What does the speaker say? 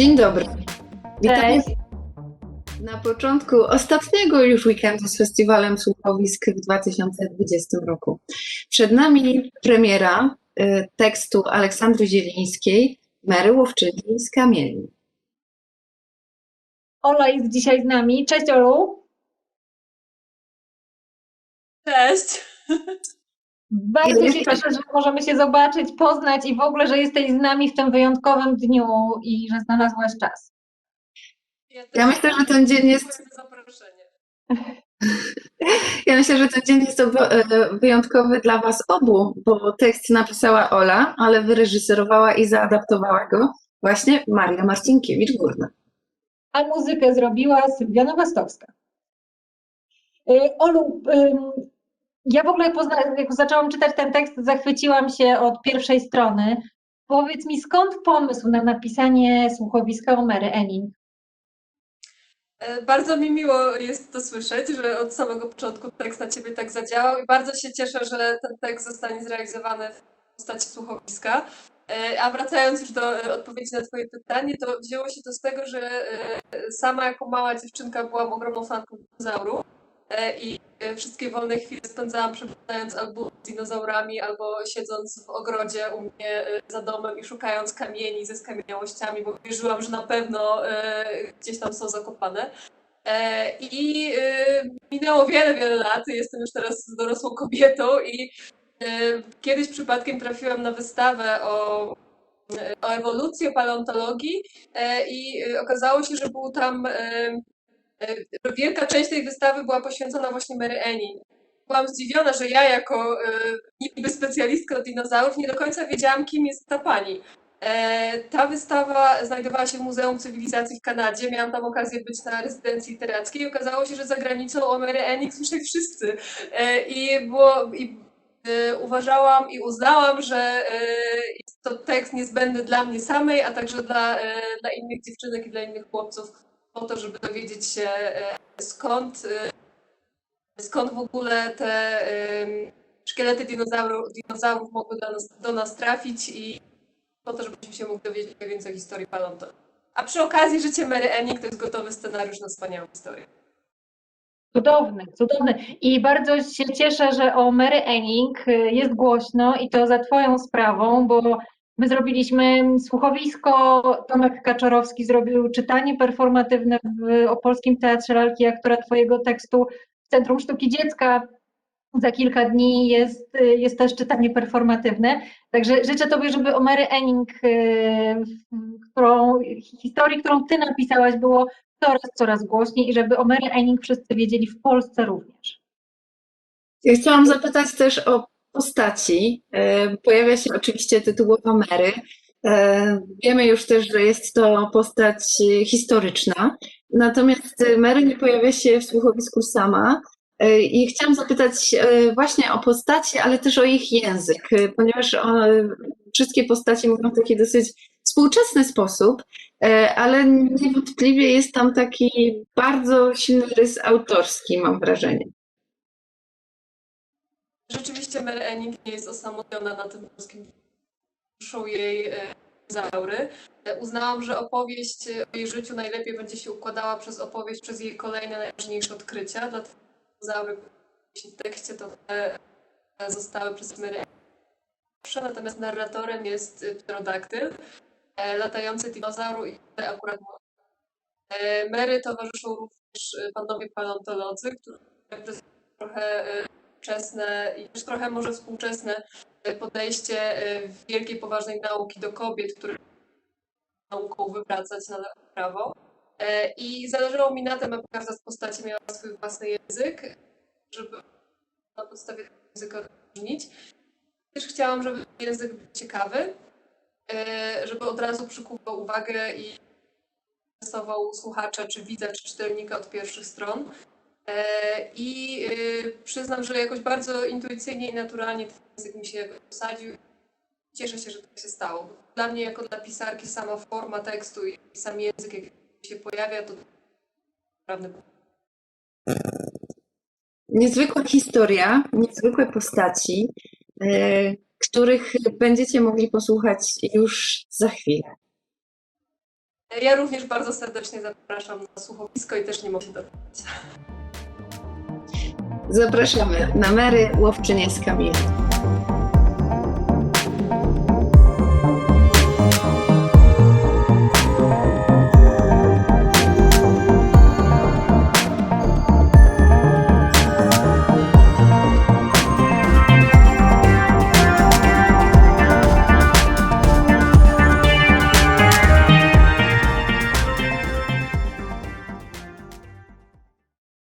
Dzień dobry. Witamy Cześć. na początku ostatniego już weekendu z Festiwalem Słuchowisk w 2020 roku. Przed nami premiera y, tekstu Aleksandry Zielińskiej Mary Łowczyni z Kamieni. Ola jest dzisiaj z nami. Cześć Olu. Cześć. Bardzo się cieszę, że możemy się zobaczyć, poznać i w ogóle, że jesteś z nami w tym wyjątkowym dniu i że znalazłaś czas. Ja myślę, że ten dzień jest-. Ja myślę, że ten dzień jest e, wyjątkowy dla Was obu, bo tekst napisała Ola, ale wyreżyserowała i zaadaptowała go właśnie Maria Marcinkiewicz-Górna. A muzykę zrobiła Sylwia Nowostowska. Y, Olu, ja w ogóle jak, pozna- jak zaczęłam czytać ten tekst, zachwyciłam się od pierwszej strony. Powiedz mi, skąd pomysł na napisanie słuchowiska o Mary Enning? E, Bardzo mi miło jest to słyszeć, że od samego początku tekst na Ciebie tak zadziałał i bardzo się cieszę, że ten tekst zostanie zrealizowany w postaci słuchowiska. E, A wracając już do e, odpowiedzi na Twoje pytanie, to wzięło się to z tego, że sama jako mała dziewczynka byłam ogromną fanką dinozaurów e, i wszystkie wolne chwile spędzałam przeglądając albo z dinozaurami, albo siedząc w ogrodzie u mnie e, za domem i szukając kamieni ze skamieniałościami, bo wierzyłam, że na pewno e, gdzieś tam są zakopane. E, I e, minęło wiele, wiele lat. Jestem już teraz dorosłą kobietą i e, kiedyś przypadkiem trafiłam na wystawę o, e, o ewolucji, o paleontologii e, i e, okazało się, że był tam e, e, wielka część tej wystawy była poświęcona właśnie Mary Enning. Byłam zdziwiona, że ja jako e, niby specjalistka od dinozaurów nie do końca wiedziałam, kim jest ta pani. E, Ta wystawa znajdowała się w Muzeum Cywilizacji w Kanadzie. Miałam tam okazję być na rezydencji literackiej i okazało się, że za granicą o Mary Enning słyszeli wszyscy. E, I, było, i e, uważałam i uznałam, że e, jest to tekst niezbędny dla mnie samej, a także dla, e, dla innych dziewczynek i dla innych chłopców, po to, żeby dowiedzieć się e, skąd, e, skąd w ogóle te szkielety dinozaurów, dinozaurów mogły do nas, do nas trafić i po to, żebyśmy się mogli dowiedzieć więcej o historii paleontologii. A przy okazji życie Mary Enning to jest gotowy scenariusz na wspaniałą historię. Cudowny, cudowny. I bardzo się cieszę, że o Mary Enning y, jest głośno i to za Twoją sprawą, bo my zrobiliśmy słuchowisko, Tomek Kaczorowski zrobił czytanie performatywne w Opolskim Teatrze Lalki Aktora Twojego tekstu w Centrum Sztuki Dziecka. Za kilka dni jest, jest też czytanie performatywne. Także życzę Tobie, żeby o Mary Enning, y, którą, historii, którą Ty napisałaś, było coraz, coraz głośniej i żeby o Mary Enning wszyscy wiedzieli w Polsce również. Ja chciałam zapytać też o postaci. E, Pojawia się oczywiście tytułowa Mary. E, Wiemy już też, że jest to postać historyczna. Natomiast Mary nie pojawia się w słuchowisku sama. E, I chciałam zapytać właśnie o postaci, ale też o ich język, ponieważ wszystkie postacie mówią w taki dosyć współczesny sposób, ale niewątpliwie jest tam taki bardzo silny rys autorski, mam wrażenie. Rzeczywiście Mary Enning nie jest osamotniona na tym polskim Muszą jej e, zaury. E, Uznałam, że opowieść e, o jej życiu najlepiej będzie się układała przez opowieść, przez jej kolejne najważniejsze odkrycia. Dlatego zaury w tekście to zostały przez Mary Enning. Natomiast narratorem jest pterodaktyl, latający dinozaur i akurat Mary towarzyszą również panowie paleontolodzy, którzy trochę wczesne i też trochę może współczesne e, podejście e, wielkiej, poważnej nauki do kobiet, które nauką wywracać na prawo. E, I zależało mi na tym, aby każda z postaci miała swój własny język, żeby na podstawie tego języka różnić. Też chciałam, żeby język był ciekawy, żeby od razu przykuwał uwagę i interesował słuchacza, czy widza, czy czytelnika od pierwszych stron. E, I y, przyznam, że jakoś bardzo intuicyjnie i naturalnie ten język mi się posadził. Cieszę się, że tak się stało. Dla mnie, jako dla pisarki, sama forma tekstu i sam język, jaki się pojawia, to naprawdę Niezwykła historia, niezwykłe postaci, e, których będziecie mogli posłuchać już za chwilę. E, Ja również bardzo serdecznie zapraszam na słuchowisko i też nie mogę doczekać. Zapraszamy na Mary Łowczynie z Kamilem.